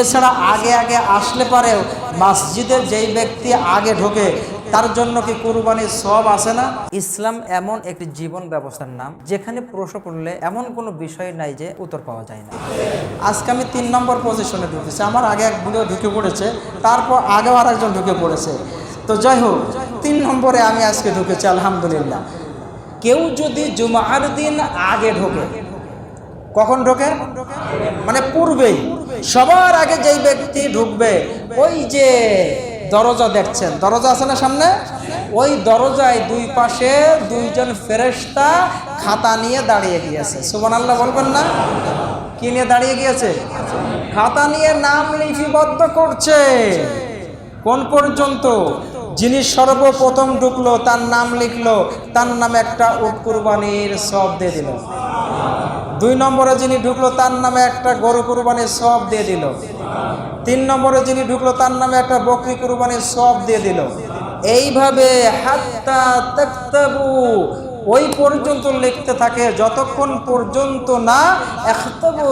এছাড়া আগে আগে আসলে পারেও মসজিদের যেই ব্যক্তি আগে ঢোকে তার জন্য কি কুরবানির সব আসে না? ইসলাম এমন একটি জীবন ব্যবস্থার নাম যেখানে প্রশ্ন করলে এমন কোনো বিষয় নাই যে উত্তর পাওয়া যায় না। আজকে আমি তিন নম্বর পজিশনে ঢুকেছি। আমার আগে এক ভিডিও ঢুকে পড়েছে তারপর আগেও আর একজন ঢুকে পড়েছে। তো যাই হোক তিন নম্বরে আমি আজকে ঢুকেছি আলহামদুলিল্লাহ। কেউ যদি জুমার দিন আগে ঢোকে কখন ঢোকে? মানে পূর্বেই। সবার আগে যেই ব্যক্তি ঢুকবে, ওই যে দরজা দেখছেন, দরজা আছে না সামনে? ওই দরজায় দুই পাশে দুইজন ফেরেশতা খাতা নিয়ে দাঁড়িয়ে গিয়েছে। সুবান আল্লাহ বলবেন না? কি নিয়ে দাঁড়িয়ে গিয়েছে? খাতা নিয়ে নাম লিপিবদ্ধ করছে। কোন পর্যন্ত? যিনি সর্বপ্রথম ঢুকলো, তার নাম লিখলো, তার নামে একটা উট কুরবানির সব দিয়ে দিল। দুই নম্বরে যিনি ঢুকলো, তার নামে একটা গরু কুরবানির সব দিয়ে দিল। তিন নম্বরে যিনি ঢুকলো, তার নামে একটা বকরি কুরবানির সব দিয়ে দিল। এইভাবে হাত্তা তাক্তাবু ওই পর্যন্ত লিখতে থাকে, যতক্ষণ পর্যন্ত না একতাবু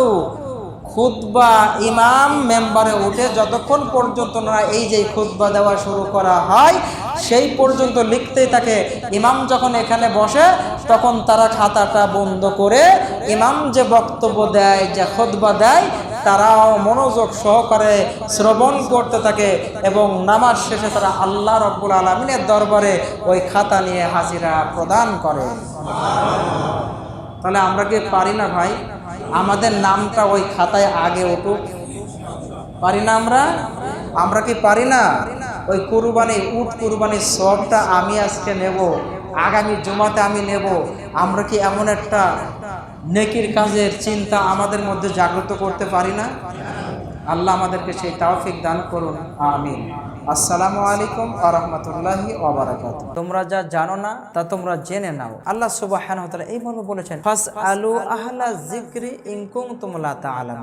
খুতবা ইমাম মেম্বারে উঠে, যতক্ষণ পর্যন্ত না এই যে খুতবা দেওয়া শুরু করা হয়, সেই পর্যন্ত লিখতেই থাকে। ইমাম যখন এখানে বসে তখন তারা খাতাটা বন্ধ করে ইমাম যে বক্তব্য দেয়, যে খুতবা দেয়, তারাও মনোযোগ সহকারে শ্রবণ করতে থাকে এবং নামাজ শেষে তারা আল্লাহ রব্বুল আলমিনের দরবারে ওই খাতা নিয়ে হাজিরা প্রদান করে। তাহলে আমরা কি পারি না ভাই? আমাদের নামটা ওই খাতায় আগে উঠুক। পারি না আমরা? আমরা কি পারি না? ওই কুরবানি উট কুরবানির সবটা আমি আজকে নেব। আগামী জমাতে আমি নেব। আমরা কি এমন একটা নেকির কাজের চিন্তা আমাদের মধ্যে জাগ্রত করতে পারি না? আল্লাহ আমাদেরকে সেই তাওফিক দান করুন। আমিন। আসসালামু আলাইকুম আ রহমতুল্লাহি ওবরাকাত তোমরা যা জানো না, তা তোমরা জেনে নাও। আল্লাহ ওয়া এই মর্মে বলেছেন ফাস আলু আহলা যিকরি ইন কুনতুম লা তাআলামুন।